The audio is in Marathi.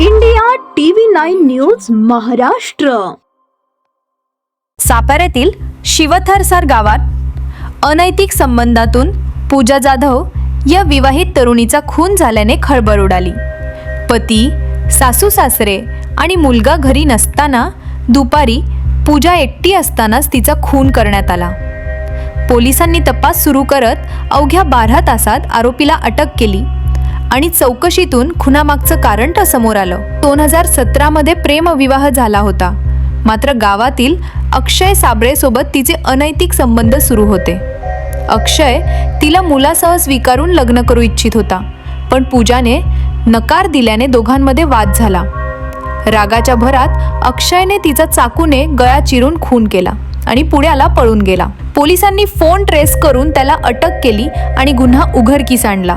India TV nine news Maharashtra. साताऱ्यातील शिवथरसर गावात अनैतिक संबंधातून पूजा जाधव या विवाहित तरुणीचा खून झाल्याने खळबळ उडाली. पती सासू सासरे आणि मुलगा घरी नसताना दुपारी पूजा एकटी असतानाच तिचा खून करण्यात आला. पोलिसांनी तपास सुरू करत अवघ्या बारा तासात आरोपीला अटक केली आणि चौकशीतून खुनामागचं कारण तर समोर आलं. दोन हजार सतरामध्ये प्रेमविवाह झाला होता. मात्र गावातील अक्षय साबळेसोबत तिचे अनैतिक संबंध सुरू होते. अक्षय तिला मुलासह स्वीकारून लग्न करू इच्छित होता पण पूजाने नकार दिल्याने दोघांमध्ये वाद झाला. रागाच्या भरात अक्षयने तिचा चाकूने गळा चिरून खून केला आणि पुण्याला पळून गेला. पोलिसांनी फोन ट्रेस करून त्याला अटक केली आणि गुन्हा उघडकीस आणला.